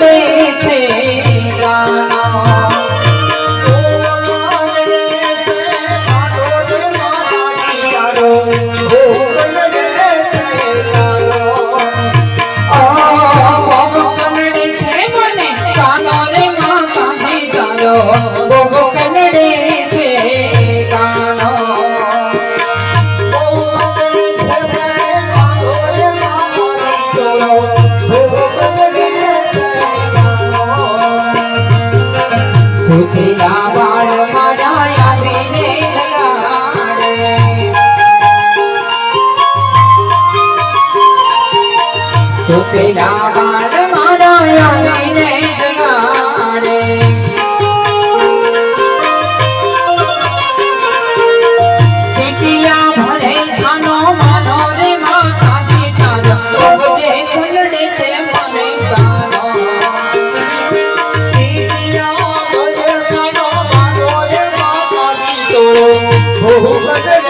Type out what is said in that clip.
ગાડે છે ગાના Oh, સુખેલા બાળ મારા આવીને જગાડે સીટિયા ભરે છાનો માનો રે Oh, oh, oh,